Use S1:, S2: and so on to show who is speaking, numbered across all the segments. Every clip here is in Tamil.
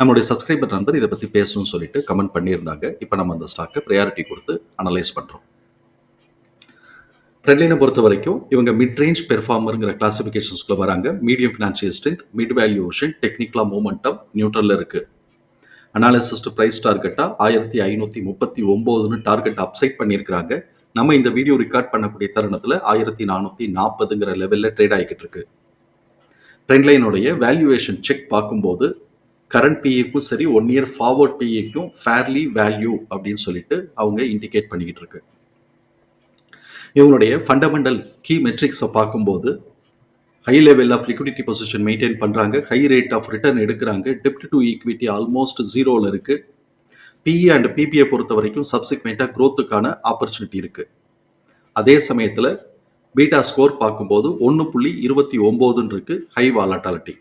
S1: நம்மளுடைய சப்ஸ்கிரைபர் நண்பர் இதை பற்றி பேசணும்னு சொல்லிட்டு கமெண்ட் பண்ணியிருந்தாங்க. இப்போ நம்ம அந்த ஸ்டாக்கை ப்ரையாரிட்டி கொடுத்து அனலைஸ் பண்ணுறோம் ட்ரெண்ட்லைனை பொறுத்த வரைக்கும் இவங்க மிட் ரேஞ்ச் பெர்ஃபார்மருங்கிற கிளாசிஃபிகேஷன்ஸ்குள்ளே வராங்க. Medium financial strength mid valuation டெக்னிக்கலாக மூமெண்டம் நியூட்ரலில் இருக்குது அனாலிசிஸ்ட் ப்ரைஸ் டார்கெட்டாக ஆயிரத்தி ஐநூற்றி முப்பத்தி ஒம்போதுன்னு டார்கெட் அப்சைட் பண்ணியிருக்கிறாங்க. நம்ம இந்த வீடியோ ரெக்கார்ட் பண்ணக்கூடிய தருணத்தில் ஆயிரத்தி நானூற்றி நாற்பதுங்கிற லெவலில் ட்ரேட் ஆகிக்கிட்டு இருக்கு. ட்ரெண்ட்லைனுடைய வேல்யூவேஷன் செக் பார்க்கும்போது கரண்ட் பிஏக்கும் சரி ஒன் இயர் ஃபார்வர்ட் பிஏக்கும் ஃபேர்லி வேல்யூ அப்படின்னு சொல்லிட்டு அவங்க இண்டிகேட் பண்ணிக்கிட்டு இருக்கு. இவங்களுடைய ஃபண்டமெண்டல் கீ மெட்ரிக்ஸை பார்க்கும்போது high level of liquidity position maintain பண்ணுறாங்க ஹை ரேட் ஆஃப் ரிட்டர்ன் எடுக்கிறாங்க டெப்ட் டு ஈக்விட்டி ஆல்மோஸ்ட் ஜீரோவில் இருக்குது பிஇ அண்ட் பிபிஐ பொறுத்த வரைக்கும் சப்சிக்வெண்ட்டாக க்ரோத்துக்கான ஆப்பர்ச்சுனிட்டி இருக்குது அதே சமயத்தில் பீட்டா ஸ்கோர் பார்க்கும்போது ஒன்று புள்ளி இருபத்தி ஒம்போதுன்னு இருக்குது ஹை வாலட்டாலிட்டி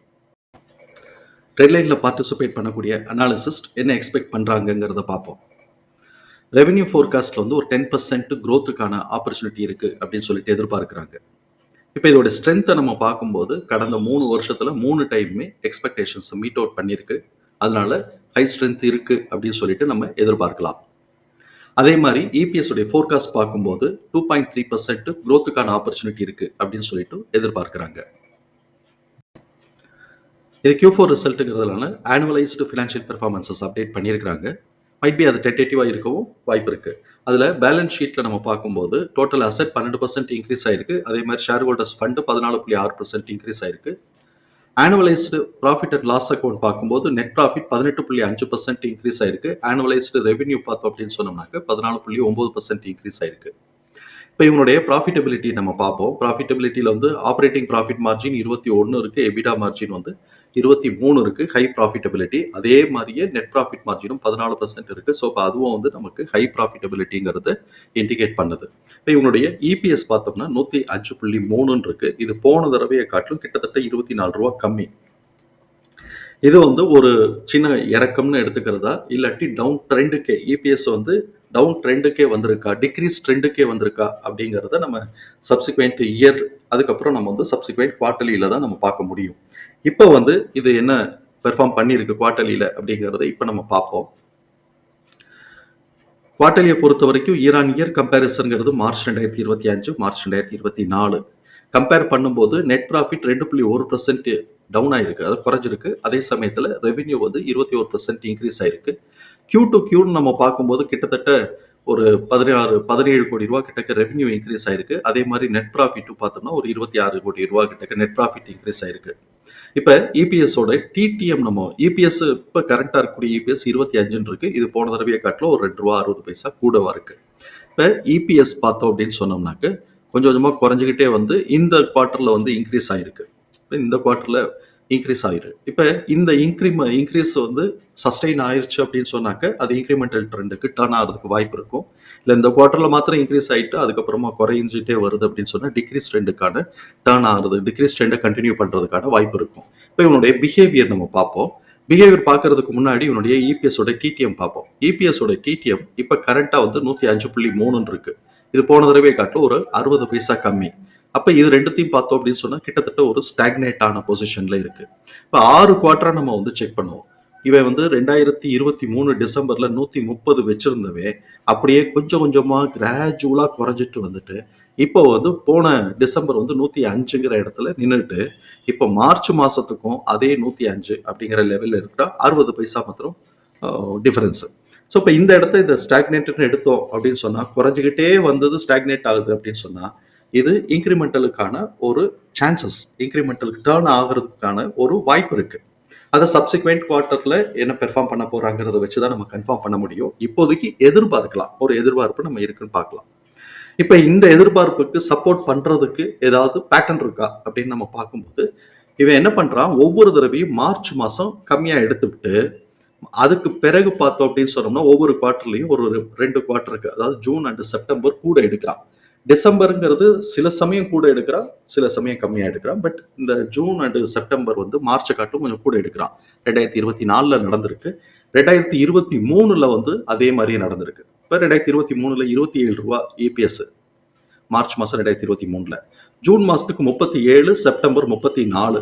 S1: ட்ரெட்லைனில் பார்ட்டிசிபேட் பண்ணக்கூடிய அனாலிசிஸ்ட் என்ன எக்ஸ்பெக்ட் பண்ணுறாங்கங்கிறத பார்ப்போம். ரெவென்யூ ஃபோர்காஸ்ட்டில் வந்து ஒரு டென் பர்சன்ட் க்ரோத்துக்கான ஆப்பர்ச்சுனிட்டி இருக்குது அப்படின்னு சொல்லிட்டு எதிர்பார்க்குறாங்க. இப்போ இதோட ஸ்ட்ரென்த்தை நம்ம பார்க்கும்போது கடந்த மூணு வருஷத்தில் மூணு டைமுமே எக்ஸ்பெக்டேஷன்ஸ் மீட் அவுட் பண்ணியிருக்கு. அதனால ஹை ஸ்ட்ரென்த் இருக்குது அப்படின்னு சொல்லிட்டு நம்ம எதிர்பார்க்கலாம். அதே மாதிரி இபிஎஸ் உடைய ஃபோர்காஸ்ட் பார்க்கும்போது டூ பாயிண்ட் த்ரீ பர்சன்ட் க்ரோத்துக்கான ஆப்பர்ச்சுனிட்டி இருக்குது அப்படின்னு சொல்லிட்டு எதிர்பார்க்குறாங்க. இது கியூ ஃபோர் ரிசல்ட்டுங்கிறதுனால ஆனுவலைஸ்டு ஃபினான்ஷியல் பெர்ஃபார்மன்சஸ் அப்டேட் பண்ணியிருக்கிறாங்க. மைட் பி அது டென்டேட்டிவாக இருக்கவும் வாய்ப்பு இருக்குது அதில் பேலன்ஸ் ஷீட்டில் நம்ம பார்க்கும்போது டோட்டல் அசெட் பன்னெண்டு பர்சன்ட் இன்க்ரீஸ் ஆயிருக்கு. அதே மாதிரி ஷேர் ஹோல்டர்ஸ் ஃபண்டு பதினாலு புள்ளி ஆறு பர்சன்ட் இன்க்ரீஸ் ஆயிருக்கு. Annualised profit and loss account பார்க்கும்போது நெட் ப்ராஃபிட் பதினெட்டு புள்ளி அஞ்சு பர்சன்ட் இன்க்ரீஸ் ஆயிருக்கு. ஆனுவலைஸ்டு ரெவென்யூ பார்த்தோம் அப்படின்னு சொன்னோம்னாக்க பதினாலு புள்ளி ஒம்பது பர்சன்ட் இன்க்ரீஸ் ஆயிருக்கு. இப்போ இவனுடைய ப்ராஃபிட்டபிலிட்டி நம்ம பார்ப்போம். ப்ராஃபிட்டபிலிட்டியில் வந்து ஆப்ரேட்டிங் ப்ராஃபிட் மார்ஜின் இருபத்தி ஒன்று இருக்குது எபிடா மார்ஜின் வந்து இருபத்தி மூணு இருக்குது ஹை ப்ராஃபிட்டபிலிட்டி அதே மாதிரியே நெட் ப்ராஃபிட் மார்ஜினும் பதினாலு பர்சன்ட் இருக்குது ஸோ இப்போ அதுவும் வந்து நமக்கு ஹை ப்ராஃபிட்டபிலிட்டிங்கிறது இண்டிகேட் பண்ணுது. இப்போ இவனுடைய இபிஎஸ் பார்த்தோம்னா நூற்றி அஞ்சு புள்ளி மூணுன்னு இருக்குது இது போன தடவையை காட்டிலும் கிட்டத்தட்ட இருபத்தி நாலு ரூபா கம்மி. இது வந்து ஒரு சின்ன இறக்கம்னு எடுத்துக்கிறதா? இல்லாட்டி டவுன் ட்ரெண்டுக்கு இபிஎஸ் வந்து டவுன் ட்ரெண்டுக்கே வந்திருக்கா டிக்ரீஸ் ட்ரெண்டுக்கே வந்திருக்கா அப்படிங்கிறத நம்ம சப்சிக்வெண்ட் இயர் அதுக்கப்புறம் நம்ம வந்து சப்சிக்வெண்ட் குவார்டர்லியில் தான் நம்ம பார்க்க முடியும். இப்போ வந்து இது என்ன பெர்ஃபார்ம் பண்ணியிருக்கு குவார்டலியில் அப்படிங்கிறத இப்போ நம்ம பார்ப்போம். குவார்டலியை பொறுத்த வரைக்கும் இயர் ஆன் இயர் கம்பேரிசன்ங்கிறது மார்ச் ரெண்டாயிரத்தி இருபத்தி அஞ்சு மார்ச் ரெண்டாயிரத்தி இருபத்தி நாலு. கம்பேர் பண்ணும்போது நெட் ப்ராஃபிட் ரெண்டு புள்ளி ஒரு பர்சன்ட் டவுன் ஆயிருக்கு அது குறைஞ்சிருக்கு. அதே சமயத்தில் ரெவென்யூ வந்து இருபத்தி ஒரு பர்சன்ட் இன்க்ரீஸ் ஆயிருக்கு. கியூ டு கியூன்னு நம்ம பார்க்கும்போது கிட்டத்தட்ட ஒரு பதினாறு பதினேழு கோடி ரூபா கிட்டக்க ரெவன்யூ இன்க்ரீஸ் ஆயிருக்கு. அதே மாதிரி நெட் ப்ராஃபிட்டும் பார்த்தோம்னா ஒரு இருபத்தி ஆறு கோடி ரூபா கிட்டக்க நெட் ப்ராஃபிட் இன்க்ரீஸ் ஆயிருக்கு. இப்போ இபிஎஸோட டிடிஎம் நம்ம இபிஎஸ் இப்போ கரண்டாக இருக்கக்கூடிய இபிஎஸ் இருபத்தி அஞ்சுன்னு இருக்கு. இது போன தடவையை காட்டில் ஒரு ரெண்டு ரூபா அறுபது பைசா கூடவா இருக்கு. இப்போ இபிஎஸ் பார்த்தோம் அப்படின்னு சொன்னோம்னாக்க கொஞ்சம் கொஞ்சமாக குறைஞ்சிக்கிட்டே வந்து இந்த குவார்ட்டரில் வந்து இன்க்ரீஸ் ஆயிருக்கு. இப்போ இந்த குவார்ட்டரில் இன்க்ரீஸ் ஆயிரு. இப்போ இந்த இன்க்ரிம இன்க்ரீஸ் வந்து சஸ்டெயின் ஆயிடுச்சு அப்படின்னு சொன்னாக்க அது இன்க்ரிமெண்டல் ட்ரெண்டுக்கு டர்ன் ஆகிறதுக்கு வாய்ப்பு இருக்கும். இல்லை இந்த குவார்ட்டரில் மாத்திரம் இன்க்ரீஸ் ஆகிட்டு அதுக்கப்புறமா குறைஞ்சிட்டே வருது அப்படின்னு சொன்னால் டிக்ரீஸ் ட்ரெண்டுக்கான டர்ன் ஆகுறது டிக்ரீஸ் ட்ரெண்டை கண்டினியூ பண்ணுறதுக்கான வாய்ப்பு இருக்கும். இப்போ இவனுடைய பிஹேவியர் நம்ம பார்ப்போம். பிஹேவியர் பார்க்கறதுக்கு முன்னாடி இவனுடைய இபிஎஸோட டிடிஎம் பார்ப்போம். இபிஎஸோட டிடிஎம் இப்போ கரண்ட்டாக வந்து நூற்றி அஞ்சு புள்ளி மூணுன்னு இருக்குது இது போன தடவை காட்டில் ஒரு அறுபது பைசா கம்மி. அப்போ இது ரெண்டுத்தையும் பார்த்தோம் அப்படின்னு சொன்னால் கிட்டத்தட்ட ஒரு ஸ்டாக்னேட் ஆன பொசிஷனில் இருக்கு. இப்போ ஆறு குவார்ட்டராக நம்ம வந்து செக் பண்ணுவோம். இவன் வந்து ரெண்டாயிரத்தி இருபத்தி மூணு டிசம்பர்ல நூற்றி முப்பது வச்சிருந்தவே அப்படியே கொஞ்சம் கொஞ்சமாக கிராஜுவலாக குறைஞ்சிட்டு வந்துட்டு இப்போ வந்து போன டிசம்பர் வந்து நூற்றி அஞ்சுங்கிற இடத்துல நின்றுட்டு இப்போ மார்ச் மாதத்துக்கும் அதே நூற்றி அஞ்சு அப்படிங்கிற லெவலில் இருக்கிற அறுபது பைசா மாத்திரம் டிஃபரன்ஸு ஸோ இப்போ இந்த இடத்த இந்த ஸ்டாக்னேட்டுன்னு எடுத்தோம் அப்படின்னு சொன்னால் குறைஞ்சிக்கிட்டே வந்தது ஸ்டாக்னேட் ஆகுது அப்படின்னு சொன்னால் இது இன்க்ரிமெண்டலுக்கான ஒரு சான்சஸ் இன்க்ரிமெண்டல் டேர்ன் ஆகிறதுக்கான ஒரு வாய்ப்பு இருக்கு. அதை சப்சிக்வெண்ட் குவார்ட்டர்ல என்ன பெர்ஃபார்ம் பண்ண போறாங்கிறத வச்சு தான் நம்ம கன்ஃபார்ம் பண்ண முடியும். இப்போதைக்கு எதிர்பார்க்கலாம். ஒரு எதிர்பார்ப்பு நம்ம இருக்குன்னு பார்க்கலாம். இப்போ இந்த எதிர்பார்ப்புக்கு சப்போர்ட் பண்றதுக்கு ஏதாவது பேட்டர்ன் இருக்கா அப்படின்னு நம்ம பார்க்கும்போது இவன் என்ன பண்றான்? ஒவ்வொரு தடவையும் மார்ச் மாசம் கம்மியா எடுத்துவிட்டு அதுக்கு பிறகு பார்த்தோம் அப்படின்னு சொன்னோம்னா ஒவ்வொரு குவார்ட்டர்லையும் ஒரு ரெண்டு குவார்ட்டருக்கு அதாவது ஜூன் அண்ட் செப்டம்பர் கூட எடுக்கிறான். டிசம்பருங்கிறது சில சமயம் கூட எடுக்கிறான் சில சமயம் கம்மியாக எடுக்கிறான். பட் இந்த ஜூன் அண்டு செப்டம்பர் வந்து மார்ச்சை காட்டும் கொஞ்சம் கூட எடுக்கிறான். ரெண்டாயிரத்தி இருபத்தி நாலில் நடந்திருக்கு. ரெண்டாயிரத்தி இருபத்தி மூணில் வந்து அதே மாதிரியே நடந்திருக்கு. இப்போ ரெண்டாயிரத்தி இருபத்தி மூணில் இருபத்தி ஏழு ரூபா இபிஎஸ் மார்ச் மாதம் ரெண்டாயிரத்தி இருபத்தி மூணில். ஜூன் மாதத்துக்கு முப்பத்தி ஏழு செப்டம்பர் முப்பத்தி நாலு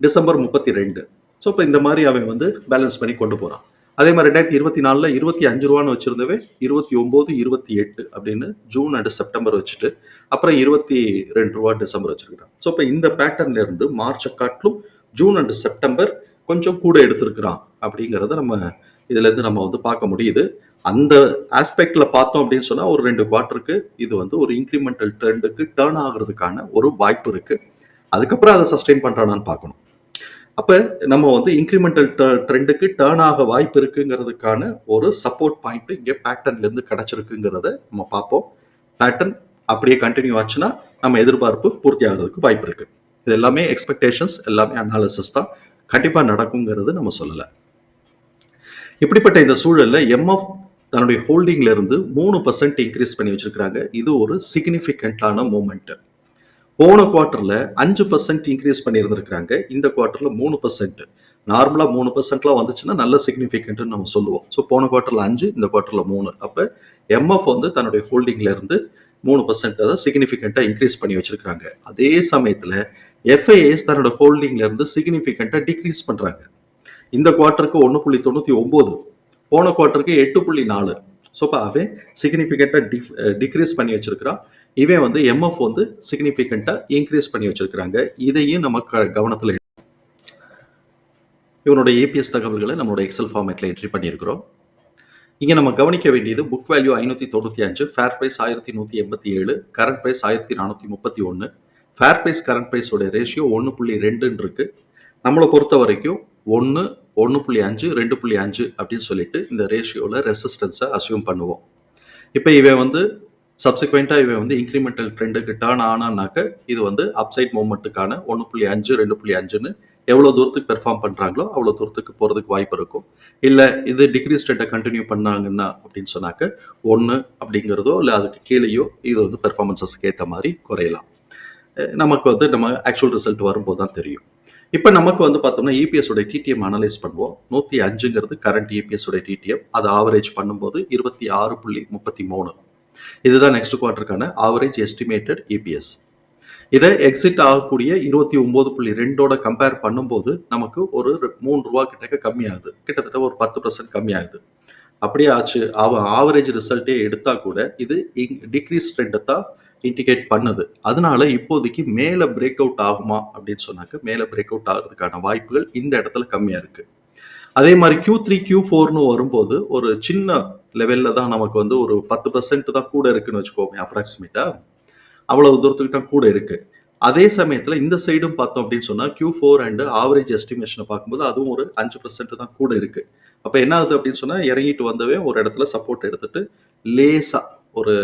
S1: டிசம்பர் முப்பத்தி ரெண்டு. ஸோ இப்போ இந்த மாதிரி அவன் வந்து பேலன்ஸ் பண்ணி கொண்டு போகிறான் அதே மாதிரி ரெண்டாயிரத்தி இருபத்தி நாலில் இருபத்தி அஞ்சு ரூபான்னு வச்சுருந்தவே இருபத்தி ஒம்பது இருபத்தி எட்டு அப்படின்னு ஜூன் அண்ட் செப்டம்பர் வச்சுட்டு அப்புறம் இருபத்தி ரெண்டு ரூபா டிசம்பர் வச்சுருக்கிறான். ஸோ இப்போ இந்த பேட்டர்ன்ல இருந்து மார்ச்சை காட்டிலும் ஜூன் அண்டு செப்டம்பர் கொஞ்சம் கூட எடுத்திருக்கிறான் அப்படிங்கிறத நம்ம இதுலேருந்து நம்ம வந்து பார்க்க முடியுது. அந்த ஆஸ்பெக்டில் பார்த்தோம் அப்படின்னு சொன்னால் ஒரு ரெண்டு குவார்ட்டருக்கு இது வந்து ஒரு இன்க்ரிமெண்டல் ட்ரெண்டுக்கு டேர்ன் ஆகுறதுக்கான ஒரு வாய்ப்பு இருக்குது அதுக்கப்புறம் அதை சஸ்டெயின் பண்ணுறானான்னு பார்க்கணும். அப்போ நம்ம வந்து இன்க்ரிமெண்டல் ட்ரெண்டுக்கு டேர்ன் ஆக வாய்ப்பு இருக்குங்கிறதுக்கான ஒரு சப்போர்ட் பாயிண்ட் இங்கே பேட்டர்ன்லேருந்து கிடச்சிருக்குங்கிறத நம்ம பார்ப்போம். பேட்டர்ன் அப்படியே கண்டினியூ ஆச்சுன்னா நம்ம எதிர்பார்ப்பு பூர்த்தி ஆகிறதுக்கு வாய்ப்பு இருக்கு. இது எல்லாமே எக்ஸ்பெக்டேஷன்ஸ் எல்லாமே அனாலிசிஸ் தான். கண்டிப்பாக நடக்குங்கிறது நம்ம சொல்லலை. இப்படிப்பட்ட இந்த சூழலில் எம்எஃப் தன்னுடைய ஹோல்டிங்லேருந்து மூணு பர்சன்ட் இன்க்ரீஸ் பண்ணி வச்சுருக்கிறாங்க. இது ஒரு சிக்னிஃபிகண்ட்டான மூமெண்ட்டு போன குவார்ட்டரில் அஞ்சு பர்சன்ட் இன்க்ரீஸ் பண்ணியிருந்திருக்கிறாங்க. இந்த குவார்ட்டரில் மூணு பர்சன்ட் நார்மலாக மூணு பர்சன்ட்லாம் வந்துச்சுன்னா நல்ல சிக்னிஃபிகண்ட்னு நம்ம சொல்லுவோம். ஸோ போன குவார்ட்டரில் அஞ்சு இந்த குவார்ட்டரில் மூணு. அப்போ எம்எஃப் வந்து தன்னுடைய ஹோல்டிங்கில் இருந்து மூணு பர்சன்ட் தான் சிக்னிஃபிகண்ட்டாக இன்க்ரீஸ் பண்ணி வச்சிருக்காங்க அதே சமயத்தில் எஃப்ஐஎஸ் தன்னோட ஹோல்டிங்ல இருந்து சிக்னிஃபிகண்ட்டாக டிக்ரீஸ் பண்ணுறாங்க இந்த குவார்ட்டருக்கு ஒன்று புள்ளி தொண்ணூற்றி ஒம்பது போன குவார்ட்டருக்கு எட்டு புள்ளி நாலு. ஸோ இப்போ அவன் சிக்னிஃபிகண்ட்டாக டிஃப் டிக்ரீஸ் பண்ணி வச்சிருக்கிறான். இவன் வந்து எம்எஃப் வந்து சிக்னிஃபிகண்ட்டாக இன்க்ரீஸ் பண்ணி வச்சிருக்கிறாங்க. இதையும் நம்ம க கவனத்தில் இவனோட ஏபிஎஸ் தகவல்களை நம்மளோட எக்ஸல் ஃபார்மேட்டில் என்ட்ரி பண்ணியிருக்கிறோம். இங்கே நம்ம கவனிக்க வேண்டியது புக் வேல்யூ ஐநூற்றி தொண்ணூற்றி அஞ்சு ஃபேர் ப்ரைஸ் ஆயிரத்தி நூற்றி எண்பத்தி ஏழு கரண்ட் ப்ரைஸ் ஆயிரத்தி நானூற்றி முப்பத்தி ஒன்று ஃபேர் ப்ரைஸ் கரண்ட் ப்ரைஸோட ரேஷியோ ஒன்று புள்ளி ரெண்டுன்னு இருக்குது நம்மளை பொறுத்த வரைக்கும் ஒன்று ஒன்று புள்ளி அஞ்சு ரெண்டு புள்ளி அஞ்சு அப்படின்னு சொல்லிட்டு இந்த ரேஷியோவில் ரெசிஸ்டன்ஸை அசியூம் பண்ணுவோம். இப்போ இவன் வந்து சப்சிக்வெண்ட்டாக இவன் வந்து இன்க்ரிமெண்டல் ட்ரெண்டுக்கு டேர்ன் ஆனான்னாக்க இது வந்து அப்சைட் மூமெண்ட்டுக்கான ஒன்று புள்ளி அஞ்சு ரெண்டு புள்ளி அஞ்சுன்னு எவ்வளோ தூரத்துக்கு பெர்ஃபார்ம் பண்ணுறாங்களோ அவ்வளோ தூரத்துக்கு போகிறதுக்கு வாய்ப்பு இருக்கும். இல்லை இது டிகிரி ட்ரெண்டை கண்டினியூ பண்ணாங்கன்னா அப்படின்னு சொன்னாக்க ஒன்று அப்படிங்கிறதோ இல்லை அதுக்கு கீழேயோ இது வந்து பெர்ஃபார்மன்ஸஸ்க்கு ஏற்ற மாதிரி குறையலாம். நமக்கு வந்து நம்ம ஆக்சுவல் ரிசல்ட் வரும்போது தான் தெரியும். இப்போ நமக்கு வந்து பார்த்தோம்னா இபிஎஸ் உடைய டிடிஎம் அனலைஸ் பண்ணுவோம். நூற்றி அஞ்சுங்கிறது கரண்ட் இபிஎஸ் உடைய டிடிஎம் அதை ஆவரேஜ் பண்ணும்போது இருபத்தி ஆறு புள்ளி முப்பத்தி மூணு. இதுதான் நெக்ஸ்ட் குவார்டருக்கான ஆவரேஜ் எஸ்டிமேட்டட் இபிஎஸ் இதை எக்ஸிட் ஆகக்கூடிய இருபத்தி ஒன்பது புள்ளி ரெண்டோட கம்பேர் பண்ணும்போது நமக்கு ஒரு மூணு ரூபா கிட்டக்க கம்மியாகுது. கிட்டத்தட்ட ஒரு பத்து பர்சன்ட் கம்மியாகுது. அப்படியே ஆச்சு. அவன் ஆவரேஜ் ரிசல்ட்டே எடுத்தா கூட இது டிக்ரீஸ் ட்ரெண்டை தான் இண்டிகேட் பண்ணுது. அதனால இப்போதைக்கு மேலே பிரேக் அவுட் ஆகுமா அப்படின்னு சொன்னாக்க மேலே பிரேக் அவுட் ஆகிறதுக்கான வாய்ப்புகள் இந்த இடத்துல கம்மியாக இருக்கு. அதே மாதிரி கியூ த்ரீ கியூ ஃபோர்னு வரும்போது ஒரு சின்ன லெவலில் தான் நமக்கு வந்து ஒரு பத்து பர்சன்ட் தான் கூட இருக்குன்னு வச்சுக்கோமே அப்ராக்சிமேட்டாக அவ்வளவு தூரத்துக்கு தான் கூட இருக்கு. அதே சமயத்தில் இந்த சைடும் பார்த்தோம் அப்படின்னு சொன்னால் கியூ ஃபோர் அண்ட் ஆவரேஜ் எஸ்டிமேஷனை பார்க்கும்போது அதுவும் ஒரு அஞ்சு பர்சன்ட் தான் கூட இருக்கு. அப்போ என்ன ஆகுது அப்படின்னு சொன்னால் இறங்கிட்டு வந்தவே ஒரு இடத்துல சப்போர்ட் எடுத்துட்டு லேசாக ஒரு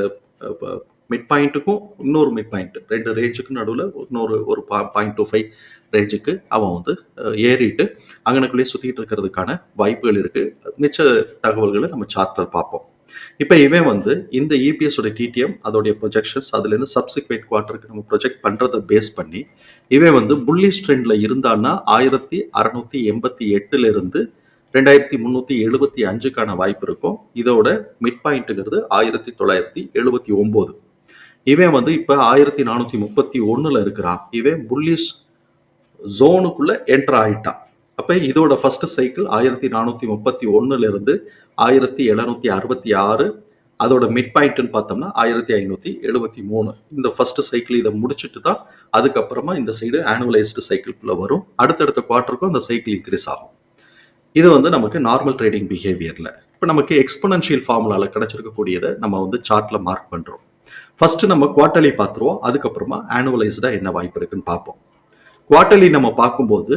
S1: மிட் பாயிண்ட்டுக்கும் இன்னொரு மிட் பாயிண்ட் ரெண்டு ரேஞ்சுக்கும் நடுவில் இன்னொரு ஒரு பா பாயிண்ட் டூ ஃபைவ் ரேஞ்சுக்கு அவன் வந்து ஏறிட்டு அங்கனக்குள்ளேயே சுற்றிட்டு இருக்கிறதுக்கான வாய்ப்புகள் இருக்குது மிச்ச தகவல்களை நம்ம சார்ட்டில் பார்ப்போம். இப்போ இவன் வந்து இந்த EPS உடைய டிடிஎம் அதோடைய ப்ரொஜெக்ஷன்ஸ் அதுலேருந்து சப்சிக்வெண்ட் குவார்ட்டருக்கு நம்ம ப்ரொஜெக்ட் பண்ணுறதை பேஸ் பண்ணி இவன் வந்து புள்ளி ஸ்ட்ரெண்டில் இருந்தான்னா ஆயிரத்தி அறநூற்றி எண்பத்தி எட்டுலேருந்து ரெண்டாயிரத்தி முந்நூற்றி எழுபத்தி அஞ்சுக்கான வாய்ப்பு இருக்கும். இதோட மிட் பாயிண்ட்டுங்கிறது ஆயிரத்தி தொள்ளாயிரத்தி எழுபத்தி ஒம்பது. இவன் வந்து இப்போ ஆயிரத்தி நானூற்றி முப்பத்தி ஒன்றில் இருக்கிறான். இவன் புல்லிஷ் ஜோனுக்குள்ளே என்டர் ஆயிட்டான். அப்போ இதோட ஃபர்ஸ்ட் சைக்கிள் ஆயிரத்தி நானூற்றி முப்பத்தி ஒன்றுலேருந்து ஆயிரத்தி எழுநூற்றி அறுபத்தி ஆறு அதோட மிட் பாயிண்ட்னு பார்த்தோம்னா ஆயிரத்தி ஐநூற்றி எழுபத்தி மூணு. இந்த ஃபர்ஸ்ட் சைக்கிள் இதை முடிச்சுட்டு தான் அதுக்கப்புறமா இந்த சைடு ஆனுவலைஸ்டு சைக்கிள்குள்ளே வரும். அடுத்தடுத்த குவார்ட்டருக்கும் அந்த சைக்கிள் இன்க்ரீஸ் ஆகும். இது வந்து நமக்கு நார்மல் ட்ரேடிங் பிஹேவியரில் இப்போ நமக்கு எக்ஸ்பொனன்ஷியல் ஃபார்முலாவில் கிடச்சிருக்கக்கூடியதை நம்ம வந்து சார்ட்டில் மார்க் பண்ணுறோம் ஃபர்ஸ்ட் நம்ம குவார்ட்டர்லி பார்த்துருவோம். அதுக்கப்புறமா ஆனுவலைஸ்டாக என்ன வாய்ப்பு இருக்குன்னு பார்ப்போம். குவார்ட்டர்லி நம்ம பார்க்கும்போது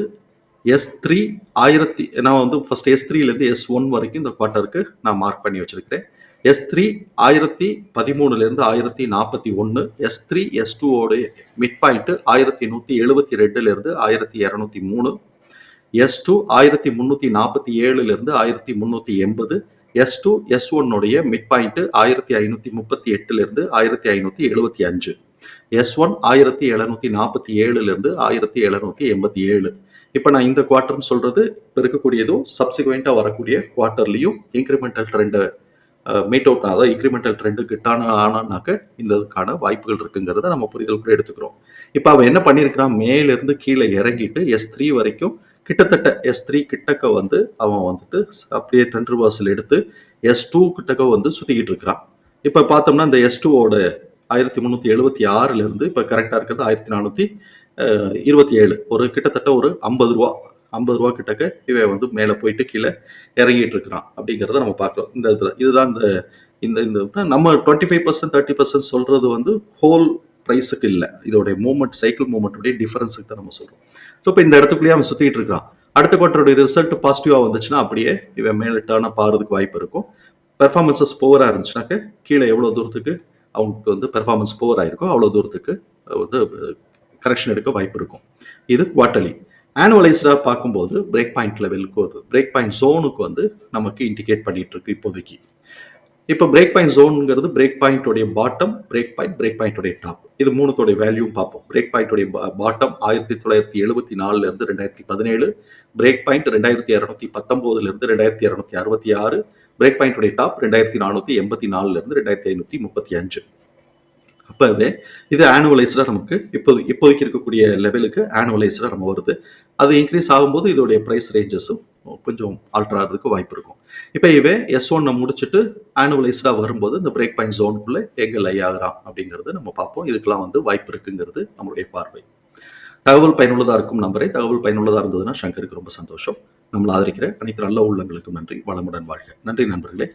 S1: எஸ் த்ரீ ஆயிரத்தி நான் வந்து ஃபர்ஸ்ட் எஸ் த்ரீலேருந்து எஸ் ஒன் வரைக்கும் இந்த குவார்ட்டருக்கு நான் மார்க் பண்ணி வச்சிருக்கிறேன். எஸ் த்ரீ ஆயிரத்தி பதிமூணுலேருந்து ஆயிரத்தி நாற்பத்தி ஒன்று எஸ் த்ரீ எஸ் டூவோடைய மிட் பாயிண்ட்டு ஆயிரத்தி நூற்றி எழுபத்தி ரெண்டுலேருந்து ஆயிரத்தி இரநூத்தி மூணு எஸ் டூ ஆயிரத்தி முந்நூற்றி நாற்பத்தி ஏழுலேருந்து ஆயிரத்தி முந்நூற்றி எண்பது எஸ் டூ எஸ் ஒன்னுடைய மிட் பாயிண்ட் ஆயிரத்தி ஐநூற்றி முப்பத்தி எட்டுலேருந்து ஆயிரத்தி ஐநூற்றி எழுபத்தி அஞ்சு. எஸ் ஒன் ஆயிரத்தி எழுநூற்றி நாற்பத்தி ஏழுலேருந்து ஆயிரத்தி எழுநூற்றி எண்பத்தி ஏழு. இப்போ நான் இந்த குவார்ட்டர்னு சொல்கிறது இப்போ இருக்கக்கூடியதும் சப்சிக்வெண்ட்டாக வரக்கூடிய குவார்ட்டர்லையும் இன்க்ரிமெண்டல் ட்ரெண்டு மீட் அவுட் அதாவது இன்க்ரிமெண்டல் ட்ரெண்டு கிட்டான ஆனானாக்க இந்த இதுக்கான வாய்ப்புகள் இருக்குங்கிறத நம்ம புரிதல் கூட எடுத்துக்கிறோம். இப்போ அவன் என்ன பண்ணியிருக்கிறான்? மேலேருந்து கீழே இறங்கிட்டு எஸ் த்ரீ வரைக்கும் கிட்டத்தட்ட எஸ் த்ரீ கிட்டக்க வந்து அவன் வந்துட்டு அப்படியே டென் வாசல் எடுத்து எஸ் டூ கிட்டக்க வந்து சுற்றிக்கிட்டு இருக்கிறான். இப்போ பார்த்தோம்னா இந்த எஸ் டூவோட ஆயிரத்தி முந்நூற்றி எழுபத்தி ஆறுலேருந்து இப்போ கரெக்டாக இருக்கிறது ஆயிரத்தி நானூற்றி இருபத்தி ஏழு. ஒரு கிட்டத்தட்ட ஒரு ஐம்பது ரூபா ஐம்பது ரூபா கிட்டக்க இவன் வந்து மேலே போயிட்டு கீழே இறங்கிட்டு இருக்கிறான் அப்படிங்கிறத நம்ம பார்க்குறோம். இந்த இதில் இதுதான் இந்த இந்த இந்த நம்ம twenty five percent thirty percent சொல்கிறது வந்து ஹோல் ப்ரைஸுக்கு இல்லை. இதோடைய மூமெண்ட் சைக்கிள் மூமெண்ட்டுடைய டிஃபரன்ஸுக்கு தான் நம்ம சொல்கிறோம் ஸோ இப்போ இந்த இடத்துக்குள்ளேயே அவன் சுற்றிட்டு இருக்கான். அடுத்த குவார்டருடைய ரிசல்ட் பாசிட்டிவாக வந்துச்சுன்னா அப்படியே இவன் மேலே டேர்னாக பாறதுக்கு வாய்ப்பு இருக்கும். பெர்ஃபார்மன்ஸஸ் போவராக இருந்துச்சுனாக்க கீழே எவ்வளோ தூரத்துக்கு அவங்களுக்கு வந்து பெர்ஃபார்மன்ஸ் போவர் ஆயிருக்கோ அவ்வளோ தூரத்துக்கு வந்து கரெக்ஷன் எடுக்க வாய்ப்பு இருக்கும். இது குவார்டர்லி ஆனுவலைஸ்டாக பார்க்கும்போது பிரேக் பாயிண்ட் லெவலுக்கு வருது பிரேக் பாயிண்ட் ஜோனுக்கு வந்து நமக்கு இண்டிகேட் பண்ணிகிட்டு இருக்கு இப்போதைக்கு. இப்போ பிரேக் பாயிண்ட் ஜோனுங்கிறது பிரேக் பாயிண்டோடைய பாட்டம் பிரேக் பாயிண்ட் பிரேக் பாயிண்டோடைய டாப் இது மூணுத்தோடைய வேல்யூ பார்ப்போம். பிரேக் பாயிண்டோடைய பாட்டம் ஆயிரத்தி தொள்ளாயிரத்தி எழுபத்தி நாலுல இருந்து ரெண்டாயிரத்தி பதினேழு பிரேக் பாயிண்ட் ரெண்டாயிரத்தி இரநூத்தி பத்தொன்பதுல இருந்து ரெண்டாயிரத்தி இரநூத்தி அறுபத்தி ஆறு பிரேக் பாயிண்டோடைய டாப் ரெண்டாயிரத்தி நானூற்றி எண்பத்தி நாலுல இருந்து ரெண்டாயிரத்தி ஐநூற்றி முப்பத்தி அஞ்சு. அப்போவே இது ஆனுவலைஸ்டாக நமக்கு இப்போது இப்போதைக்கு இருக்கக்கூடிய லெவலுக்கு ஆனுவலைஸ்டாக நம்ம வருது. அது இன்க்ரீஸ் ஆகும்போது இதோடைய ப்ரைஸ் ரேஞ்சஸும் கொஞ்சம் ஆல்டர் ஆகிறதுக்கு வாய்ப்பு இருக்கும். இப்போ இவே எஸ் ஒன்னை முடிச்சுட்டு ஆனுவலைஸ்டாக வரும்போது இந்த பிரேக் பாயிண்ட் ஜோனுக்குள்ளே எங்கே லை ஆகிறான் அப்படிங்கிறது நம்ம பார்ப்போம். இதுக்கெல்லாம் வந்து வாய்ப்பு இருக்குங்கிறது நம்மளுடைய பார்வை. தகவல் பயனுள்ளதாக இருக்கும் நம்பரை. தகவல் பயனுள்ளதாக இருந்ததுன்னா சங்கருக்கு ரொம்ப சந்தோஷம். நம்மளை ஆதரிக்கிற அனைத்து நல்ல உள்ளங்களுக்கும் நன்றி. வளமுடன் வாழ்க. நன்றி நண்பர்களே.